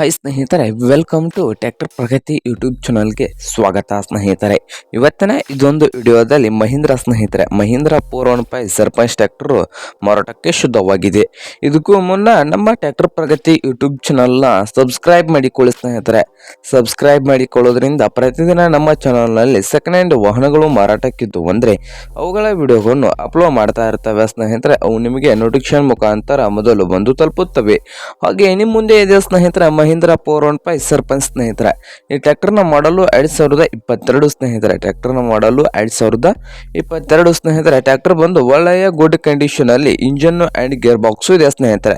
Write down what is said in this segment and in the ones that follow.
Hi ಸ್ನೇಹಿತರೆ welcome to tractor Pragati YouTube ಚಾನಲ್ಗೆ ಸ್ವಾಗತ ಸ್ನೇಹಿತರೆ. ಇವತ್ತಿನ ಇದೊಂದು ವಿಡಿಯೋದಲ್ಲಿ ಮಹೀಂದ್ರ ಸ್ನೇಹಿತರೆ, Mahindra four one five Sarpanch tractor ಮಾರಾಟಕ್ಕೆ ಶುದ್ಧವಾಗಿದೆ. ಇದಕ್ಕೂ ಮುನ್ನ ನಮ್ಮ ಟ್ಯಾಕ್ಟರ್ ಪ್ರಗತಿ ಯೂಟ್ಯೂಬ್ ಚಾನಲ್ನ ಸಬ್ಸ್ಕ್ರೈಬ್ ಮಾಡಿಕೊಳ್ಳಿ ಸ್ನೇಹಿತರೆ. ಸಬ್ಸ್ಕ್ರೈಬ್ ಮಾಡಿಕೊಳ್ಳೋದ್ರಿಂದ ಪ್ರತಿದಿನ ನಮ್ಮ ಚಾನಲ್ನಲ್ಲಿ ಸೆಕೆಂಡ್ ಹ್ಯಾಂಡ್ ವಾಹನಗಳು ಮಾರಾಟಕ್ಕಿದ್ದು ಅಂದರೆ ಅವುಗಳ ವಿಡಿಯೋಗಳನ್ನು ಅಪ್ಲೋಡ್ ಮಾಡ್ತಾ ಇರ್ತವೆ ಸ್ನೇಹಿತರೆ. ಅವು ನಿಮಗೆ ನೋಟಿಫಿಕೇಶನ್ ಮುಖಾಂತರ ಮೊದಲು ಬಂದು ತಲುಪುತ್ತವೆ. ಹಾಗೆ ನಿಮ್ಮ ಮುಂದೆ ಇದೆ ಸ್ನೇಹಿತರೆ Mahindra four one five Sarpanch ಸ್ನೇಹಿತರೆ. ಈ ಟ್ರ್ಯಾಕ್ಟರ್ನ ಮಾಡಲು ಎರಡು ಸಾವಿರದ ಇಪ್ಪತ್ತೆರಡು ಸ್ನೇಹಿತರೆ. ಟ್ರ್ಯಾಕ್ಟರ್ನ ಮಾಡಲು ಎರಡು ಸಾವಿರದ ಇಪ್ಪತ್ತೆರಡು ಸ್ನೇಹಿತರೆ. ಟ್ರ್ಯಾಕ್ಟರ್ ಬಂದು ಒಳ್ಳೆಯ ಗುಡ್ ಕಂಡೀಷನ್ ಅಲ್ಲಿ ಇಂಜನ್ ಅಂಡ್ ಗೇರ್ ಬಾಕ್ಸು ಇದೆ ಸ್ನೇಹಿತರೆ.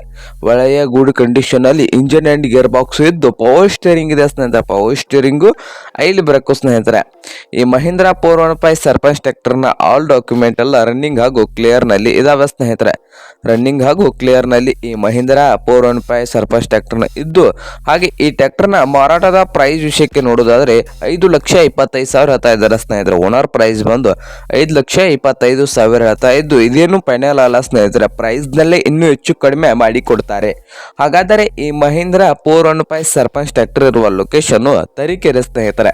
ಒಳ್ಳೆಯ ಗುಡ್ ಕಂಡೀಷನ್ ಅಲ್ಲಿ ಇಂಜನ್ ಅಂಡ್ ಗೇರ್ ಬಾಕ್ಸ್ ಇದ್ದು ಪವರ್ ಸ್ಟೇರಿಂಗ್ ಇದೆ ಸ್ನೇಹಿತರೆ. ಪವರ್ ಸ್ಟೇರಿಂಗು ಐಲ್ ಬ್ರೇಕು ಸ್ನೇಹಿತರೆ. ಈ Mahindra four one five Sarpanch ಟ್ರ್ಯಾಕ್ಟರ್ನ ಆಲ್ ಡಾಕ್ಯುಮೆಂಟ್ ಎಲ್ಲ ರನ್ನಿಂಗ್ ಹಾಗೂ ಕ್ಲಿಯರ್ನಲ್ಲಿ ಇದಾವೆ ಸ್ನೇಹಿತರೆ. ರನ್ನಿಂಗ್ ಹಾಗೂ ಕ್ಲಿಯರ್ನಲ್ಲಿ ಈ Mahindra four one five Sarpanch ಟ್ರ್ಯಾಕ್ಟರ್ನ ಇದ್ದು ಹಾಗೆ ಈ ಟ್ರ್ಯಾಕ್ಟರ್ನ ಮಾರಾಟದ ಪ್ರೈಸ್ ವಿಷಯಕ್ಕೆ ನೋಡೋದಾದ್ರೆ ಐದು ಲಕ್ಷ ಇಪ್ಪತ್ತೈದು ಸಾವಿರ ಹೇಳ್ತಾ ಇದ್ದಾರೆ ಸ್ನೇಹಿತರೆ. ಓನರ್ ಪ್ರೈಸ್ ಬಂದು ಐದು ಲಕ್ಷ ಇಪ್ಪತ್ತೈದು ಸಾವಿರ ಹೇಳ್ತಾ ಇದ್ದು, ಇದೇನು ಫೈನಲ್ ಅಲ್ಲ ಸ್ನೇಹಿತರೆ. ಪ್ರೈಸ್ ನಲ್ಲೇ ಇನ್ನೂ ಹೆಚ್ಚು ಕಡಿಮೆ ಮಾಡಿ ಕೊಡ್ತಾರೆ. ಹಾಗಾದರೆ ಈ Mahindra four one five Sarpanch tractor ಇರುವ ಲೊಕೇಶನ್ ತರೀಕೆರೆ ಸ್ನೇಹಿತರೆ.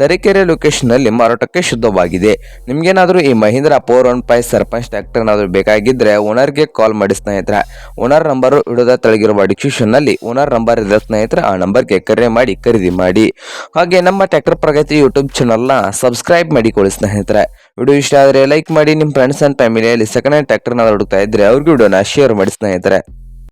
ತರೀಕೆರೆ ಲೊಕೇಶನ್ನಲ್ಲಿ ಮಾರಾಟಕ್ಕೆ ಶುದ್ಧವಾಗಿದೆ. ನಿಮಗೇನಾದರೂ ಈ Mahindra four one five Sarpanch tractor ಏನಾದರೂ ಬೇಕಾಗಿದ್ದರೆ ಓನರ್ಗೆ ಕಾಲ್ ಮಾಡಿ ಸ್ನೇಹಿತರೆ. ಓನರ್ ನಂಬರ್ ಇಡೋದ ತೆಳಗಿರುವ ಡಿಸ್ಕ್ರಿಪ್ಷನ್ನಲ್ಲಿ ಓನರ್ ನಂಬರ್ ಇದೆ ಸ್ನೇಹಿತರೆ ಆ ನಂಬರ್ಗೆ ಕರೆ ಮಾಡಿ ಖರೀದಿ ಮಾಡಿ. ಹಾಗೆ ನಮ್ಮ ಟ್ಯಾಕ್ಟರ್ ಪ್ರಗತಿ ಯೂಟ್ಯೂಬ್ ಚಾನಲ್ನ ಸಬ್ಸ್ಕ್ರೈಬ್ ಮಾಡಿಕೊಳ್ಳಿ ಸ್ನೇಹಿತರೆ. ವಿಡಿಯೋ ಇಷ್ಟ ಆದರೆ ಲೈಕ್ ಮಾಡಿ ನಿಮ್ಮ ಫ್ರೆಂಡ್ಸ್ ಆ್ಯಂಡ್ ಫ್ಯಾಮಿಲಿಯಲ್ಲಿ ಸೆಕೆಂಡ್ ಹ್ಯಾಂಡ್ ಟ್ಯಾಕ್ಟರ್ನ ಹುಡುಕ್ತಾ ಇದ್ದರೆ ಅವ್ರಿಗೆ ವಿಡಿಯೋನ ಶೇರ್ ಮಾಡಿ ಸ್ನೇಹಿತರೆ.